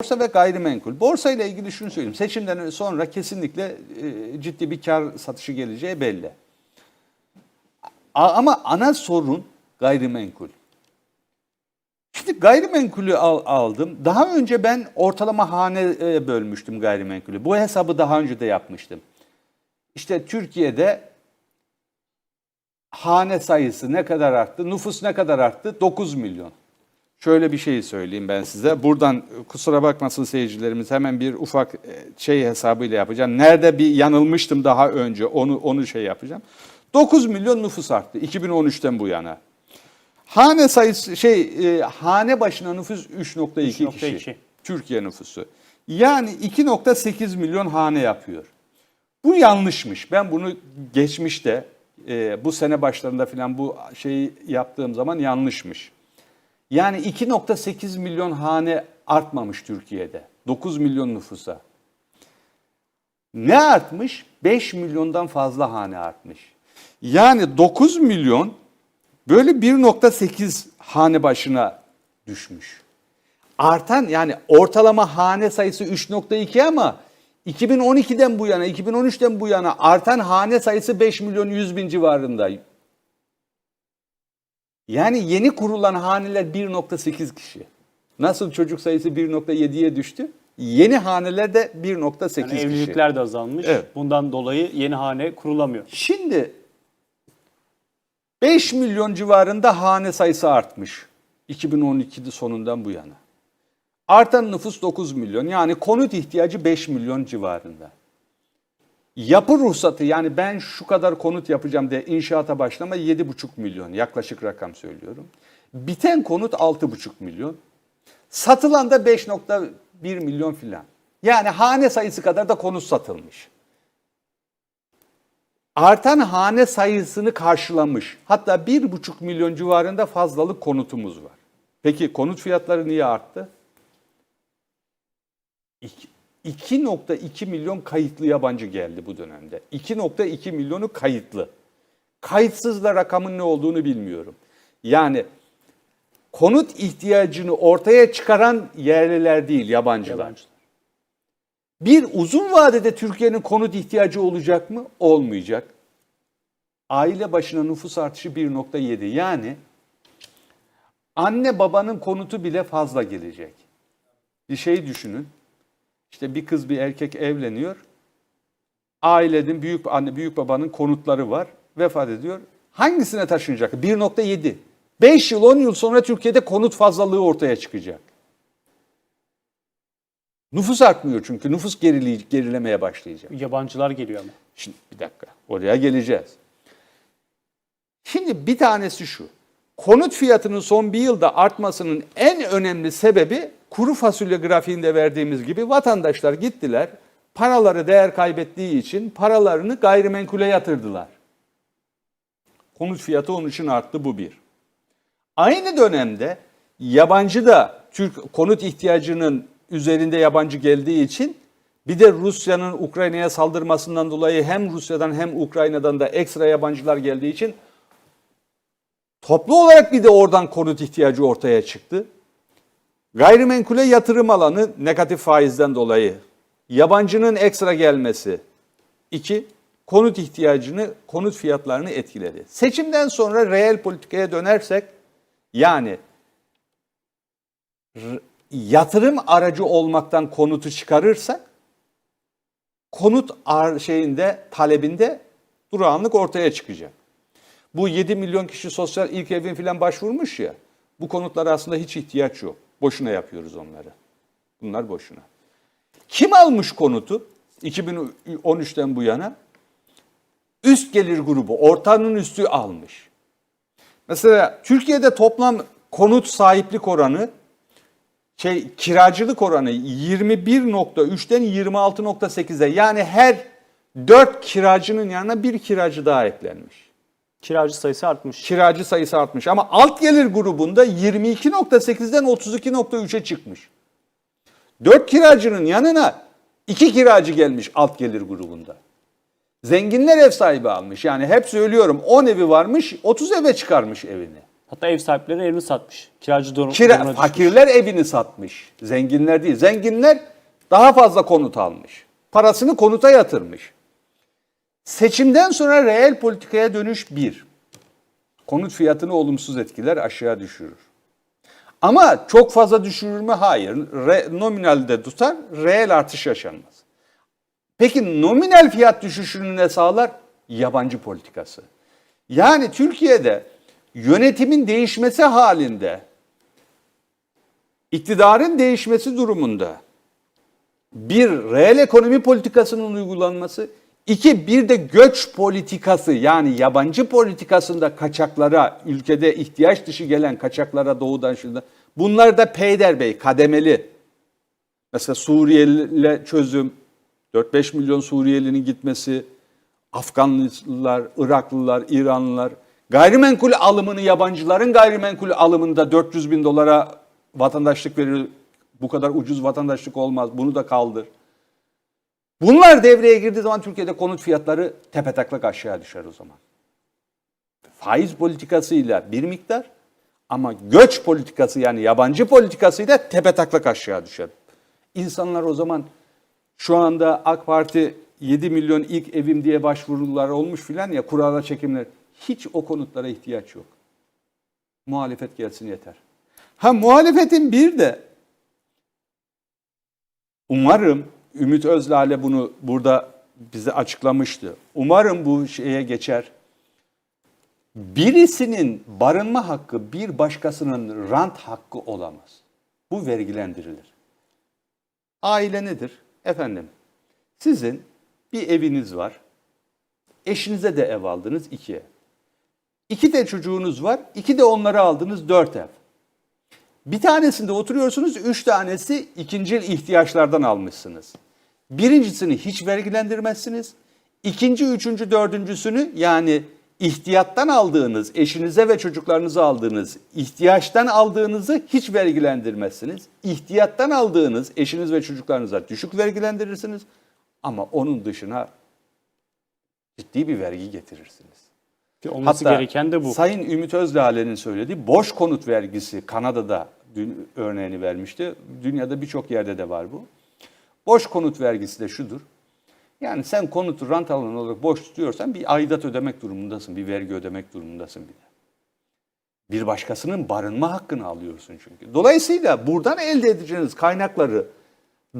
Borsa ve gayrimenkul. Borsa ile ilgili şunu söyleyeyim. Seçimden sonra kesinlikle e, ciddi bir kar satışı geleceği belli. Ama ana sorun gayrimenkul. Şimdi gayrimenkulü al- aldım. Daha önce ben ortalama haneye bölmüştüm gayrimenkulü. Bu hesabı daha önce de yapmıştım. İşte Türkiye'de hane sayısı ne kadar arttı? Nüfus ne kadar arttı? 9 milyon. Şöyle bir şey söyleyeyim ben size. Buradan kusura bakmasın seyircilerimiz hemen bir ufak e, şey hesabıyla yapacağım. Nerede bir yanılmıştım daha önce onu onu şey yapacağım. 9 milyon nüfus arttı 2013'ten bu yana. Hane sayısı şey e, hane başına nüfus 3.2 kişi. 3.2. Türkiye nüfusu. Yani 2.8 milyon hane yapıyor. Bu yanlışmış. Ben bunu geçmişte e, bu sene başlarında falan bu şeyi yaptığım zaman yanlışmış. Yani 2.8 milyon hane artmamış Türkiye'de. 9 milyon nüfusa. Ne artmış? 5 milyondan fazla hane artmış. Yani 9 milyon böyle 1.8 hane başına düşmüş. Artan yani ortalama hane sayısı 3.2 ama 2012'den bu yana, 2013'ten bu yana artan hane sayısı 5 milyon 100 bin civarında. Yani yeni kurulan haneler 1.8 kişi. Nasıl çocuk sayısı 1.7'ye düştü? Yeni haneler de 1.8 Yani kişi. evlilikler de azalmış. Evet. Bundan dolayı yeni hane kurulamıyor. Şimdi 5 milyon civarında hane sayısı artmış 2012'de sonundan bu yana. Artan nüfus 9 milyon yani konut ihtiyacı 5 milyon civarında. Yapı ruhsatı yani ben şu kadar konut yapacağım diye inşaata başlama 7,5 milyon yaklaşık rakam söylüyorum. Biten konut 6,5 milyon. Satılan da 5.1 milyon filan. Yani hane sayısı kadar da konut satılmış artan hane sayısını karşılamış. Hatta 1,5 milyon civarında fazlalık konutumuz var. Peki konut fiyatları niye arttı? İki- 2.2 milyon kayıtlı yabancı geldi bu dönemde. 2.2 milyonu kayıtlı. Kayıtsızla rakamın ne olduğunu bilmiyorum. Yani konut ihtiyacını ortaya çıkaran yerliler değil, yabancılar. Yabancılar. Bir uzun vadede Türkiye'nin konut ihtiyacı olacak mı? Olmayacak. Aile başına nüfus artışı 1.7 yani anne babanın konutu bile fazla gelecek. Bir şey düşünün. İşte bir kız bir erkek evleniyor. Ailenin büyük anne büyük babanın konutları var. Vefat ediyor. Hangisine taşınacak? 1.7. 5 yıl 10 yıl sonra Türkiye'de konut fazlalığı ortaya çıkacak. Nüfus artmıyor çünkü nüfus gerili, gerilemeye başlayacak. Yabancılar geliyor ama. Şimdi bir dakika oraya geleceğiz. Şimdi bir tanesi şu. Konut fiyatının son bir yılda artmasının en önemli sebebi kuru fasulye grafiğinde verdiğimiz gibi vatandaşlar gittiler. Paraları değer kaybettiği için paralarını gayrimenkule yatırdılar. Konut fiyatı onun için arttı bu bir. Aynı dönemde yabancı da Türk konut ihtiyacının üzerinde yabancı geldiği için bir de Rusya'nın Ukrayna'ya saldırmasından dolayı hem Rusya'dan hem Ukrayna'dan da ekstra yabancılar geldiği için toplu olarak bir de oradan konut ihtiyacı ortaya çıktı. Gayrimenkule yatırım alanı negatif faizden dolayı yabancının ekstra gelmesi. iki konut ihtiyacını, konut fiyatlarını etkiledi. Seçimden sonra reel politikaya dönersek yani yatırım aracı olmaktan konutu çıkarırsak konut şeyinde talebinde durağanlık ortaya çıkacak. Bu 7 milyon kişi sosyal ilk evin filan başvurmuş ya. Bu konutlara aslında hiç ihtiyaç yok. Boşuna yapıyoruz onları. Bunlar boşuna. Kim almış konutu 2013'ten bu yana? Üst gelir grubu, ortanın üstü almış. Mesela Türkiye'de toplam konut sahiplik oranı şey kiracılık oranı 21.3'ten 26.8'e yani her 4 kiracının yanına bir kiracı daha eklenmiş. Kiracı sayısı artmış. Kiracı sayısı artmış ama alt gelir grubunda 22.8'den 32.3'e çıkmış. 4 kiracının yanına 2 kiracı gelmiş alt gelir grubunda. Zenginler ev sahibi almış. Yani hep söylüyorum 10 evi varmış 30 eve çıkarmış evini. Hatta ev sahipleri evini satmış. Kiracı durum, Kira, durumuna düşmüş. fakirler evini satmış. Zenginler değil. Zenginler daha fazla konut almış. Parasını konuta yatırmış. Seçimden sonra reel politikaya dönüş bir. Konut fiyatını olumsuz etkiler, aşağı düşürür. Ama çok fazla düşürür mü? Hayır. Re, nominalde tutar, reel artış yaşanmaz. Peki nominal fiyat düşüşünü ne sağlar? Yabancı politikası. Yani Türkiye'de yönetimin değişmesi halinde iktidarın değişmesi durumunda bir reel ekonomi politikasının uygulanması, iki bir de göç politikası yani yabancı politikasında kaçaklara, ülkede ihtiyaç dışı gelen kaçaklara doğudan şurada bunlar da peyderbey kademeli. Mesela Suriyeli'yle çözüm, 4-5 milyon Suriyelinin gitmesi, Afganlılar, Iraklılar, İranlılar, gayrimenkul alımını yabancıların gayrimenkul alımında 400 bin dolara vatandaşlık verir. Bu kadar ucuz vatandaşlık olmaz. Bunu da kaldır. Bunlar devreye girdiği zaman Türkiye'de konut fiyatları tepetaklak aşağı düşer o zaman. Faiz politikasıyla bir miktar ama göç politikası yani yabancı politikasıyla tepetaklak aşağı düşer. İnsanlar o zaman şu anda AK Parti 7 milyon ilk evim diye başvurular olmuş filan ya kurala çekimler. Hiç o konutlara ihtiyaç yok. Muhalefet gelsin yeter. Ha muhalefetin bir de umarım Ümit Özlale bunu burada bize açıklamıştı. Umarım bu şeye geçer. Birisinin barınma hakkı bir başkasının rant hakkı olamaz. Bu vergilendirilir. Aile nedir? Efendim, sizin bir eviniz var. Eşinize de ev aldınız ikiye. İki de çocuğunuz var. iki de onları aldınız dört ev. Bir tanesinde oturuyorsunuz, üç tanesi ikinci ihtiyaçlardan almışsınız. Birincisini hiç vergilendirmezsiniz. İkinci, üçüncü, dördüncüsünü yani ihtiyattan aldığınız, eşinize ve çocuklarınıza aldığınız, ihtiyaçtan aldığınızı hiç vergilendirmezsiniz. İhtiyattan aldığınız eşiniz ve çocuklarınıza düşük vergilendirirsiniz. Ama onun dışına ciddi bir vergi getirirsiniz. Ki Olması Hatta gereken de bu. Sayın Ümit Özdağ'ın söylediği boş konut vergisi Kanada'da dün örneğini vermişti. Dünyada birçok yerde de var bu. Boş konut vergisi de şudur. Yani sen konutu rant alanı olarak boş tutuyorsan bir aidat ödemek durumundasın. Bir vergi ödemek durumundasın bir de. Bir başkasının barınma hakkını alıyorsun çünkü. Dolayısıyla buradan elde edeceğiniz kaynakları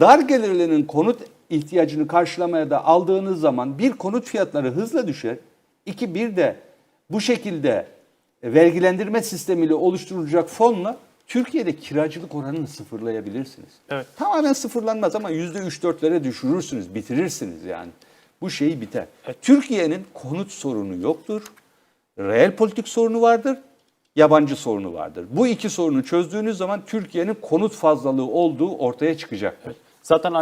dar gelirlinin konut ihtiyacını karşılamaya da aldığınız zaman bir konut fiyatları hızla düşer. İki bir de bu şekilde vergilendirme sistemiyle oluşturulacak fonla Türkiye'de kiracılık oranını sıfırlayabilirsiniz. Evet. Tamamen sıfırlanmaz ama yüzde üç dörtlere düşürürsünüz, bitirirsiniz yani. Bu şeyi biter. Türkiye'nin konut sorunu yoktur. Reel politik sorunu vardır. Yabancı sorunu vardır. Bu iki sorunu çözdüğünüz zaman Türkiye'nin konut fazlalığı olduğu ortaya çıkacaktır. Zaten